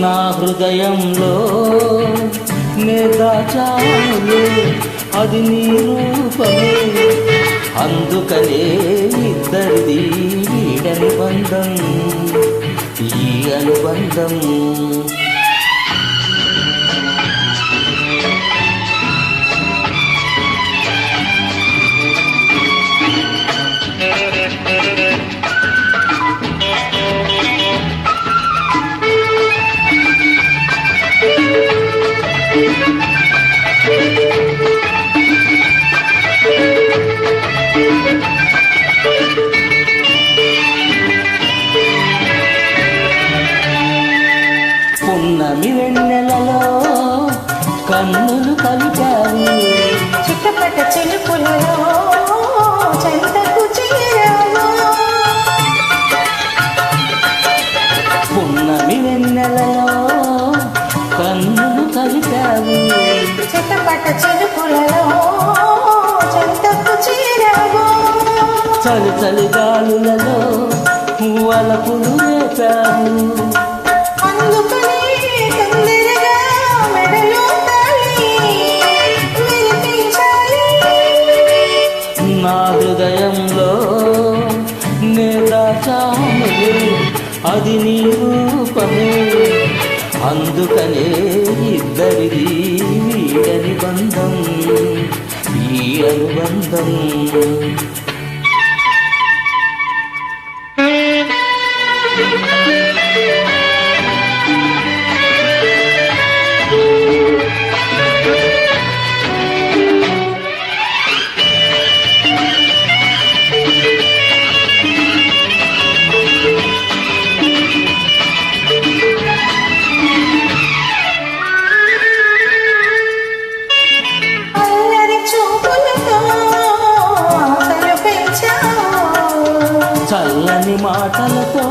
నా హృదయంలో నే దాచానులే అది నీ రూపమే. అందుకనే ఇద్దరిది వీడని ఈ అనుబంధం పున్నమి వెన్నెలలో కన్నులు కలిపావు చిట్టపట చిలుపులలో చెంతకు చేరావు పున్నమి వెన్నెలలో కన్నులు కలిపావు చిట్టపట చిలుపులలో చెంతకు చేరావు చలి చలి గాలులలో వలపులు రేపావు నే అది నీ రూపమే. అందుకనే ఇద్దరిది వీడని బంధం ఈ అనుబంధం. చల్లని మాటలతో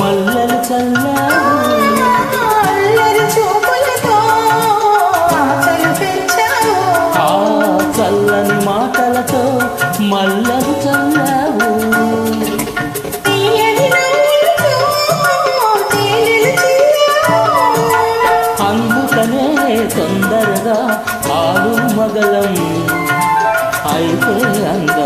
మల్లలు చల్లారు. ఆ చల్లని మాటలతో మల్లలు చల్లావు అందుకనే తొందరగా ఆలు మగలం. అయితే అందం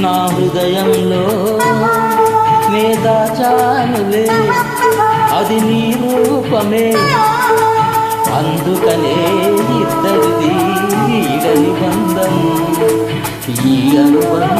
నా హృదయంలో నే దాచానులే. అది నీ రూపమే. అందుకనే ఇద్దరిది వీడని బంధం. ఈ అనుబంధం